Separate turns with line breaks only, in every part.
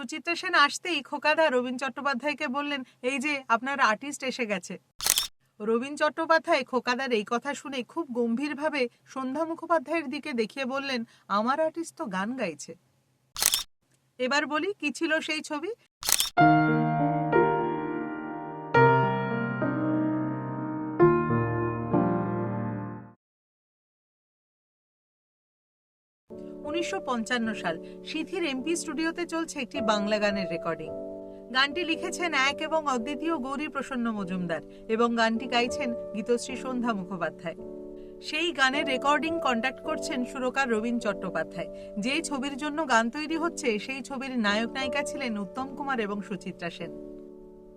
সুচিত্রা সেন আসতেই খোকাদা রবীন চট্টোপাধ্যায়কে বললেন, এই যে, আপনার আর্টিস্ট এসে গেছে। রবীন চট্টোপাধ্যায় খোকাদার এই কথা শুনে খুব গম্ভীরভাবে সন্ধ্যা মুখোপাধ্যায়ের দিকে দেখিয়ে বললেন, আমার আর্টিস্ট তো গান গাইছে। এবার বলি, কি ছিল সেই ছবি? উনিশশো পঞ্চান্ন সাল সিথির এমপি স্টুডিওতে চলছে একটি বাংলা গানের রেকর্ডিং গানটি লিখেছেন এক এবং অদ্বিতীয় গৌরী প্রসন্ন মজুমদার এবং গানটি গাইছেন গীতশ্রী সন্ধ্যা মুখোপাধ্যায়। সেই গানের রেকর্ডিং কন্ট্যাক্ট করছেন সুরকার রবীন চট্টোপাধ্যায়। যেই ছবির জন্য গান তৈরি হচ্ছে, সেই ছবির নায়ক নায়িকা ছিলেন উত্তম কুমার এবং সুচিত্রা সেন।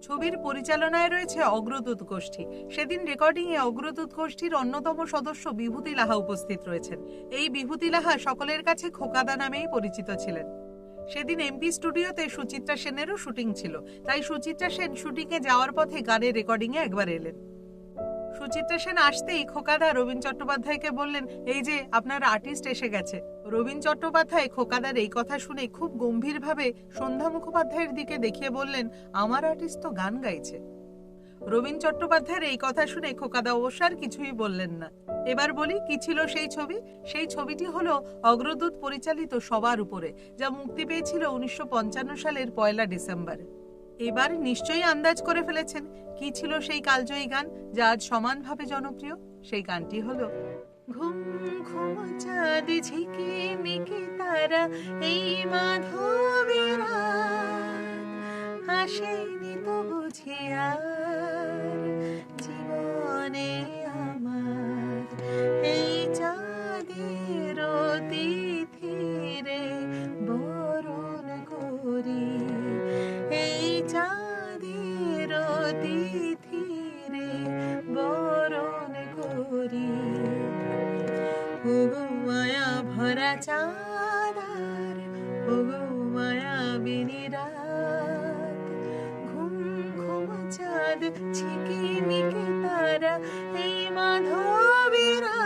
ছবির পরিচালনায় রয়েছে অগ্রদূত গোষ্ঠী। সেদিন রেকর্ডিং এ অগ্রদূত গোষ্ঠীর অন্যতম সদস্য বিভূতি লাহা উপস্থিত রয়েছেন। এই বিভূতি লাহা সকলের কাছে খোকাদা নামেই পরিচিত ছিলেন। সেদিন এমপি স্টুডিওতে সুচিত্রা সেনেরও শুটিং ছিল, তাই সুচিত্রা সেন শুটিংয়ে যাওয়ার পথে গানের রেকর্ডিংয়ে একবার এলেন। সুচিত্রা সেন আসতেই খোকাদা রবীন চট্টোপাধ্যায়কে বললেন, এই যে, আপনার আর্টিস্ট এসে গেছে। রবীন চট্টোপাধ্যায় খোকাদার এই কথা শুনে খুব গম্ভীরভাবে সন্ধ্যা মুখোপাধ্যায়ের দিকে দেখিয়ে বললেন, আমার আর্টিস্ট তো গান গাইছে। রবীন চট্টোপাধ্যায়ের এই কথা শুনে খোকাদা অবশ্য আর কিছুই বললেন না। এবার বলি, কি ছিল সেই ছবি? সেই ছবিটি হলো অগ্রদূত পরিচালিত সবার উপরে, যা মুক্তি পেয়েছিল উনিশশো পঞ্চান্ন সালের পয়লা ডিসেম্বর। এবার নিশ্চয়ই আন্দাজ করে ফেলেছেন কি ছিল সেই কালজয়ী গান, যা আজ সমানভাবে জনপ্রিয়। সেই গানটি হলো, ঘুম ঘুম চাঁদ ঝিকে মিকে তারা, এই মাধবীরা আসেনি তো বুঝি ওগো মায়া ভরা চাঁদার ওগো মায়া বিনিরাত ঘুম ঘুম চাঁদ ঝিকিমিকি তারা এই মাধবীরা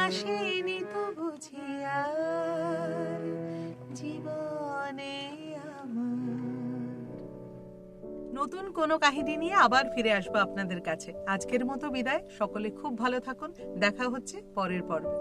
আসেনি তো বুঝি আর জীবনে আমার নতুন কোনো কাহিনী নিয়ে আবার ফিরে আসব আপনাদের কাছে। আজকের মতো বিদায়। সকলে খুব ভালো থাকুন। দেখা হচ্ছে পরের পর্বে।